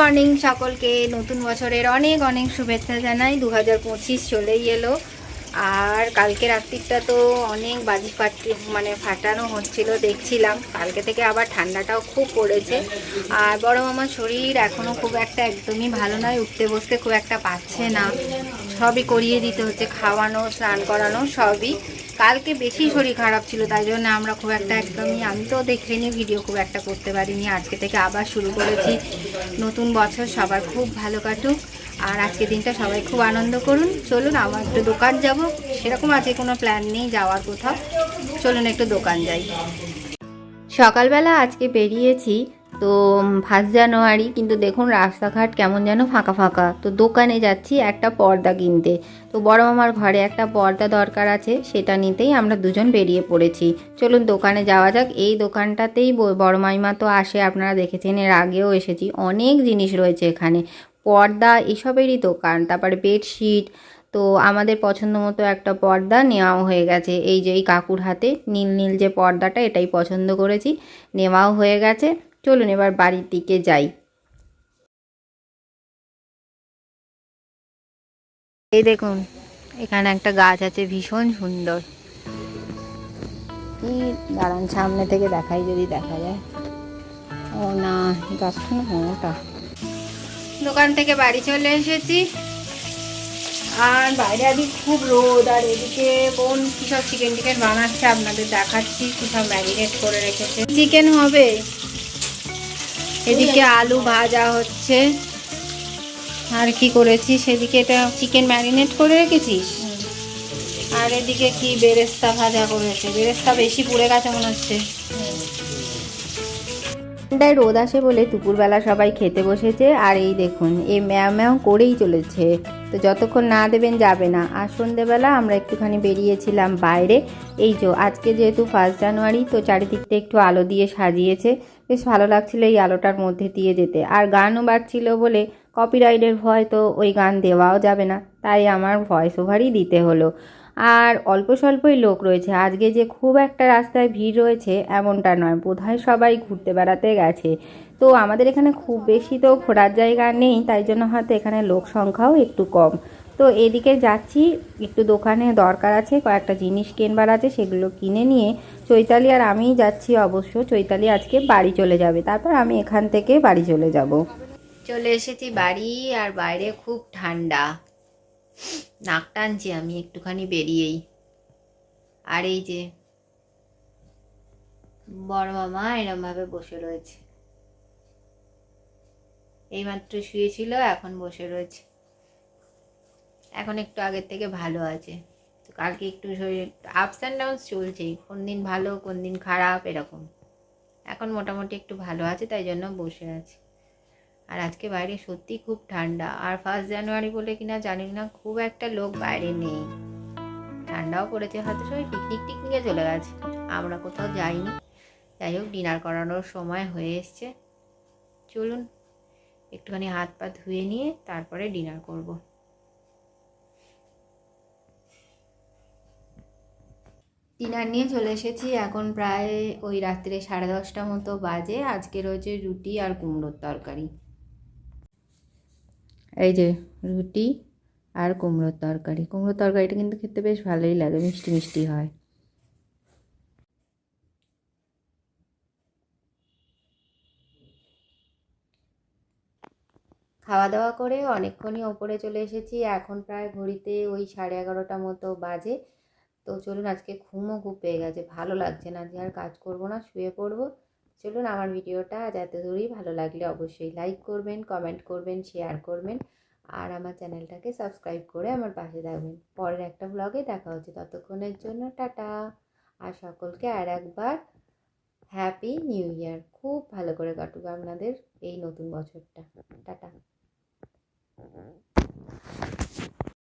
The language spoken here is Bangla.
মর্নিং সকলকে। নতুন বছরের অনেক অনেক শুভেচ্ছা জানাই। দু হাজার পঁচিশ চলেই এলো। আর কালকে রাত্রিটা তো অনেক বাজি ফাটি মানে ফাটানো হচ্ছিল, দেখছিলাম। কালকে থেকে আবার ঠান্ডাটাও খুব পড়েছে। আর বড় মামার শরীর এখনও খুব একটা একদমই ভালো নয়। উঠতে বসতে খুব একটা পাচ্ছে না। সবই করিয়ে দিতে হচ্ছে, খাওয়ানো, স্নান করানো সবই। কালকে বেশি শরীর খারাপ ছিল, তাই জন্য আমরা খুব একটা একদমই, আমি তো দেখিনি ভিডিও, খুব একটা করতে পারিনি। আজকে থেকে আবার শুরু করেছি। নতুন বছর সবার খুব ভালো কাটুক। আর আজকে দিনটা সবাই খুব আনন্দ করুন। চলুন আমার একটু দোকান যাব। সেরকম আজকে কোনো প্ল্যান নেই যাওয়ার কোথাও। চলুন, একটু দোকান যাই। সকালবেলা আজকে বেরিয়েছি তো ফার্স্ট জানুয়ারি, কিন্তু দেখুন রাস্তাঘাট কেমন যেন ফাঁকা ফাঁকা। তো দোকানে যাচ্ছি একটা পর্দা কিনতে। তো বড় মামার ঘরে একটা পর্দা দরকার আছে, সেটা নিতেই আমরা দুজন বেরিয়ে পড়েছি। চলুন দোকানে যাওয়া যাক। এই দোকানটাতেই বড় মাইমা তো আসে, আপনারা দেখেছেন, এর আগেও এসেছি। অনেক জিনিস রয়েছে এখানে। পর্দা এসবেরই দোকান, তারপরে বেডশিট, তো আমাদের পছন্দ মতো একটা পর্দা নেওয়াও হয়ে গেছে। এই যে এই কাকুর হাতে নীল নীল যে পর্দাটা, এটাই পছন্দ করেছি। নেওয়াও হয়ে গেছে। চলুন এবার বাড়ির দিকে যাই। এই দেখুন, এখানে একটা গাছ আছে, ভীষণ সুন্দর। কি দাঁড়ান সামনে থেকে দেখাই, যদি দেখা যায়। ও না, গাছটা ওটা দোকান থেকে বাড়ি চলে এসেছি। আর বাইরে আজকে খুব রোদ, আর এদিকে বোন কি সব চিকেন টিকেন বানাচ্ছে, আপনাদের দেখাচ্ছি, কি সব ম্যারিনেট করে রেখেছে। চিকেন হবে। এদিকে আলু ভাজা হচ্ছে। আর কি করেছি সেদিকে এটা চিকেন ম্যারিনেট করে রেখেছিস? আর এদিকে কি বেরেস্তা ভাজা করেছে? বেরেস্তা বেশি পুড়ে গেছে মনে হচ্ছে। ঠান্ডায় রোদ আসে বলে দুপুরবেলা সবাই খেতে বসেছে। আর এই দেখুন এই ম্যাও ম্যাও করেই চলেছে। তো যতক্ষণ না দেবেন যাবে না। আর সন্ধেবেলা আমরা একটুখানি বেরিয়েছিলাম বাইরে। এই যে, আজকে যেহেতু ফার্স্ট জানুয়ারি তো চারিদিকটা একটু আলো দিয়ে সাজিয়েছে। বেশ ভালো লাগছিল এই আলোটার মধ্যে দিয়ে যেতে। আর গানও বাজছিল বলে কপিরাইটের ভয় তো ওই গান দেওয়াও যাবে না, তাই আমার ভয়েস ওভারই দিতে হলো। আর অল্প স্বল্পই লোক রয়েছে, আজকে যে খুব একটা রাস্তায় ভিড় রয়েছে এমনটা নয়, বোধহয় সবাই ঘুরতে বেড়াতে গেছে। তো আমাদের এখানে খুব বেশি তো ঘোরার জায়গা নেই, তাই জন্য হয়তো এখানে লোক সংখ্যাও একটু কম। তো এদিকে যাচ্ছি, একটু দোকানে দরকার আছে, কয়েকটা জিনিস কেনবার আছে, সেগুলো কিনে নিয়ে চৈতালি আর আমিই যাচ্ছি অবশ্য। চৈতালি আজকে বাড়ি চলে যাবে, তারপর আমি এখান থেকে বাড়ি চলে যাব। চলে এসেছি বাড়ি আর বাইরে খুব ঠান্ডা। নাক টানছি আমি একটুখানি বেরিয়েই। আর এই যে বড় মামা এরমভাবে বসে রয়েছে। এইমাত্র শুয়েছিল, এখন বসে রয়েছে। এখন একটু আগের থেকে ভালো আছে। তো কালকে একটু শরীর আপস অ্যান্ড ডাউনস চলছেই, কোন দিন ভালো, কোন দিন খারাপ, এরকম। এখন মোটামুটি একটু ভালো আছে, তাই জন্য বসে আছে। আর আজকে বাইরে সত্যি খুব ঠান্ডা, আর ফার্স্ট জানুয়ারি বলে কিনা জানি না, খুব একটা লোক বাইরে নেই। ঠান্ডাও পড়েছে, হয়তো সবাই পিকনিক টিকনিকে চলে গেছে, আমরা কোথাও যাইনি। যাই হোক ডিনার করানোর সময় হয়ে এসছে। চলুন, একটুখানি হাত পা ধুয়ে নিয়ে তারপরে ডিনার করব। ডিনার নিয়ে চলে এসেছি। এখন প্রায় ওই রাত্রে সাড়ে দশটা মতো বাজে। আজকে রয়েছে রুটি আর কুমড়োর তরকারি। এই যে রুটি আর কুমড়োর তরকারি। কুমড়োর তরকারিটা কিন্তু খেতে বেশ ভালোই লাগে, মিষ্টি মিষ্টি হয়। খাওয়া দাওয়া করে অনেকক্ষণই ওপরে চলে এসেছি। এখন প্রায় ঘড়িতে ওই সাড়ে এগারোটা মতো বাজে। তো চলুন আজকে ঘুমও খুব পেয়ে গেছে, ভালো লাগছে না যে আর কাজ করব না, শুয়ে পড়ব। চলুন আমার ভিডিওটা আজ এত দূরেই ভালো লাগলে অবশ্যই লাইক করবেন কমেন্ট করবেন শেয়ার করবেন আর আমার চ্যানেলটাকে সাবস্ক্রাইব করে আমার পাশে থাকবেন। পরের একটা ব্লগে দেখা হচ্ছে, ততক্ষণের জন্য টাটা। আর সকলকে আর একবার হ্যাপি নিউ ইয়ার খুব ভালো করে কাটুক আপনাদের এই নতুন বছরটা। টাটা।